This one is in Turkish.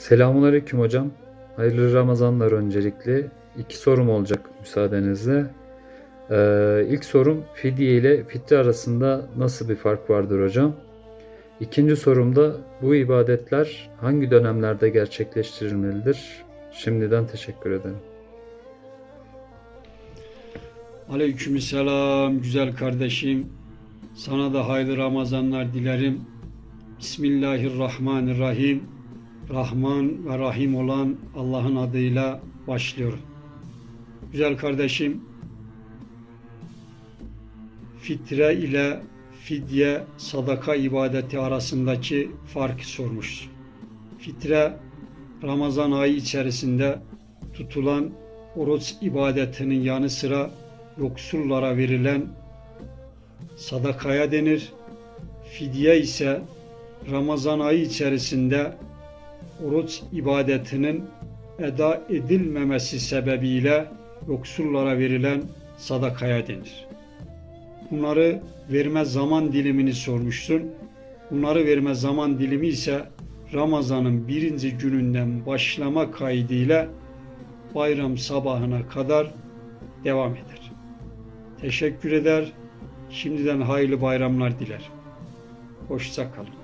Selamünaleyküm hocam. Hayırlı Ramazanlar öncelikle. İki sorum olacak müsaadenizle. Ee, ilk sorum fidye ile fitre arasında nasıl bir fark vardır hocam? İkinci sorumda bu ibadetler hangi dönemlerde gerçekleştirilmelidir? Şimdiden teşekkür ederim. Aleykümselam güzel kardeşim. Sana da hayırlı Ramazanlar dilerim. Bismillahirrahmanirrahim. Rahman ve Rahim olan Allah'ın adıyla başlıyorum. Güzel kardeşim, fitre ile fidye sadaka ibadeti arasındaki farkı sormuşsun. Fitre Ramazan ayı içerisinde tutulan oruç ibadetinin yanı sıra yoksullara verilen sadakaya denir. Fidye ise Ramazan ayı içerisinde oruç ibadetinin eda edilmemesi sebebiyle yoksullara verilen sadakaya denir. Bunları verme zaman dilimini sormuşsun. Bunları verme zaman dilimi ise Ramazan'ın birinci gününden başlama kaydıyla bayram sabahına kadar devam eder. Teşekkür eder. Şimdiden hayırlı bayramlar diler. Hoşça kalın.